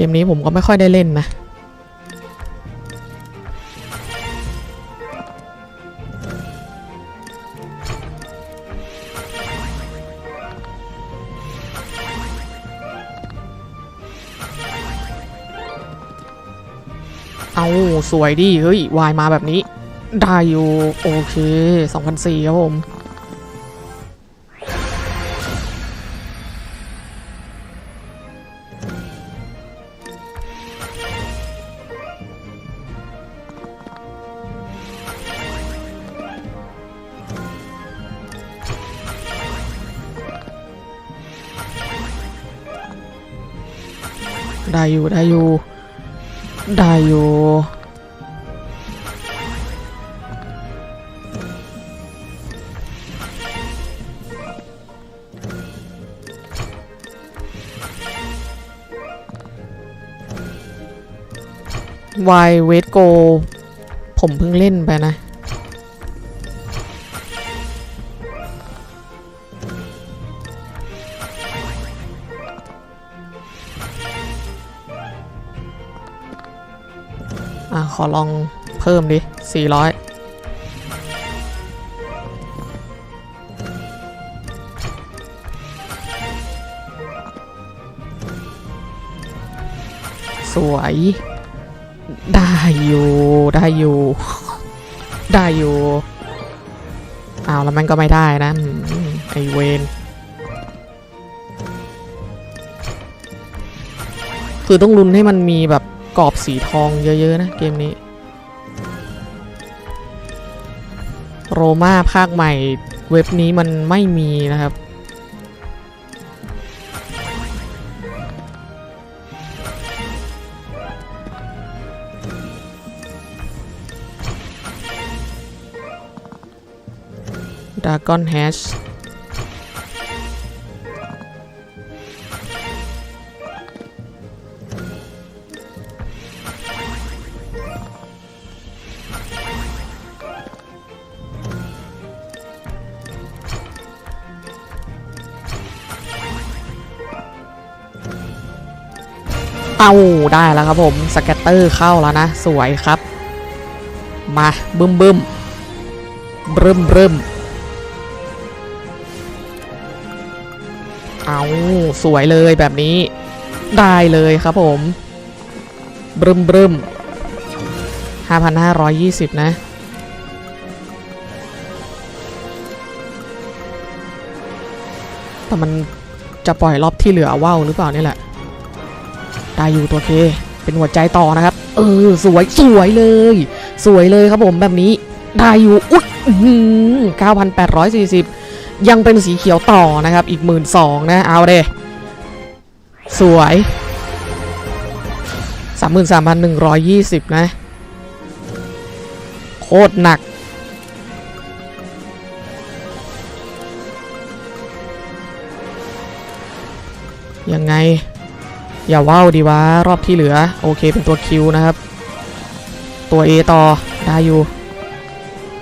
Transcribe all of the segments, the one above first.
กมนี้ผมก็ไม่ค่อยได้เล่นนะ เอาสวยดิ เฮ้ย วายมาแบบนี้ ได้อยู่ โอเค 2004ครับผม ได้อยู่ได้อยู่ได้อยู่วายเวทโก ผมเพิ่งเล่นไปนะ อะ ขอลองเพิ่มดิ 400สวย ได้อยู่ ได้อยู่ ได้อยู่อ้าวแล้วมันก็ไม่ได้นะไอเวนคือต้องลุ้นให้มันมีแบบ กรอบสีทองเยอะ ๆ นะ เกมนี้ โรมาภาคใหม่เว็บนี้มันไม่มีนะครับ ดากอนแฮช เอาได้แล้วครับผมสแกตเตอร์เข้าแล้วนะ สวยครับ มาบึ้มบึ้มบึ้มบึ้มเอาสวยเลยแบบนี้ ได้เลยครับผมบรึมบรึม5,520นะแต่มันจะปล่อยรอบที่เหลือว่าวหรือเปล่านี่แหละ ได้อยู่ตัวเคเป็นหัวใจต่อนะครับ เออ สวยสวยเลย สวยเลยครับผมแบบนี้ได้อยู่อุ๊ยอื้อหือ9,840ยังเป็นสีเขียวต่อนะครับ อีกหมื่นสองนะ เอาเดสวยสามหมื่นสามพันหนึ่งร้อยยี่สิบนะ โคตรหนัก ยังไง อย่าว้าวดีวะรอบที่เหลือ โอเคเป็นตัวคิวนะครับ ตัว A ต่อได้อยู่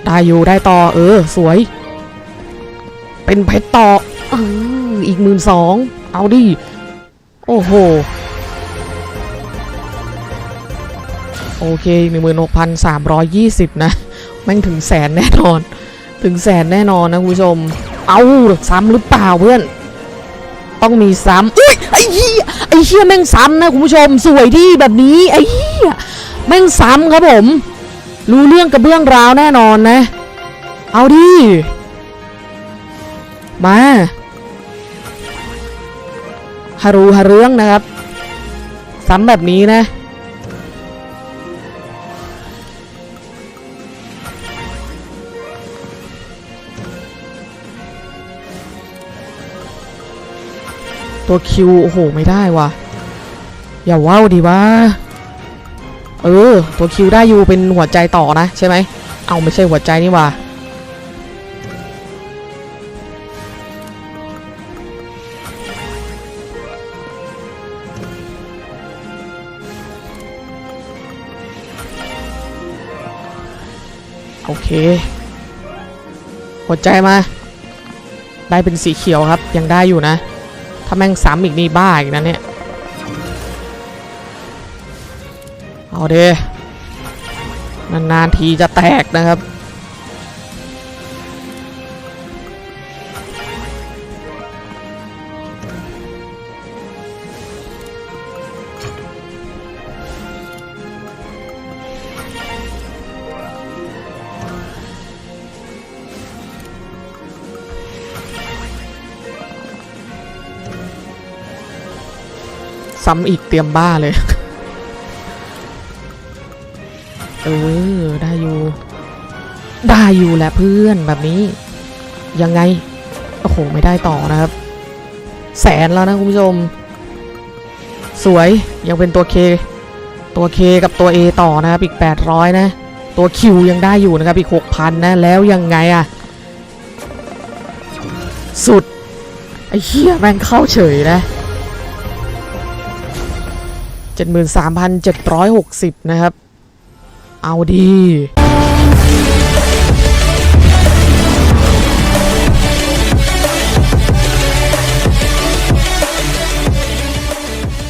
ได้อยู่ได้ต่อ เออ สวย เป็นเพชรต่ออออีกหมื่นสองเอาดิ โอ้โห โอเคหนึ่งหมื่นหกพันสามร้อยยี่สิบนะแม่งถึงแสนแน่นอน ถึงแสนแน่นอนนะคุณผู้ชม เอาซ้ำหรือเปล่าเพื่อน ต้องมีซ้ำอุ้ยไอ้เหี้ยไอ้เหี้ยแม่งซ้ำนะคุณผู้ชมสวยดีแบบนี้ไอ้เหี้ยแม่งซ้ำครับผม รู้เรื่องกับเบื้องราวแน่นอนนะ เอาดิมาฮารูฮาเรื่องนะครับ ซ้ำแบบนี้นะ ตัวคิวโอ้โหไม่ได้วะอย่าว้าวดีว่าเออ ตัวคิวได้อยู่เป็นหัวใจต่อนะใช่ไหมเอาไม่ใช่หัวใจนี่วะโอเค หัวใจมา ได้เป็นสีเขียวครับ ยังได้อยู่นะ ถ้าแม่งซ้ำอีกนี่บ้าอีกนะเนี่ย เอาเดนานๆทีจะแตกนะครับ ซ้ำอีกเตรียมบ้าเลย เออ ได้อยู่ ได้อยู่แหละเพื่อนแบบนี้ ยังไง โอ้โห ไม่ได้ต่อนะครับ แสนแล้วนะคุณผู้ชม สวยยังเป็นตัว K ตัว K กับตัว A ต่อนะครับ อีก 800 นะ ตัว Q ยังได้อยู่นะครับ อีก 6,000 นะ แล้วยังไงอะสุด ไอ้เหี้ยแม่งเข้าเฉยนะ 73,760 นะครับ เอาดี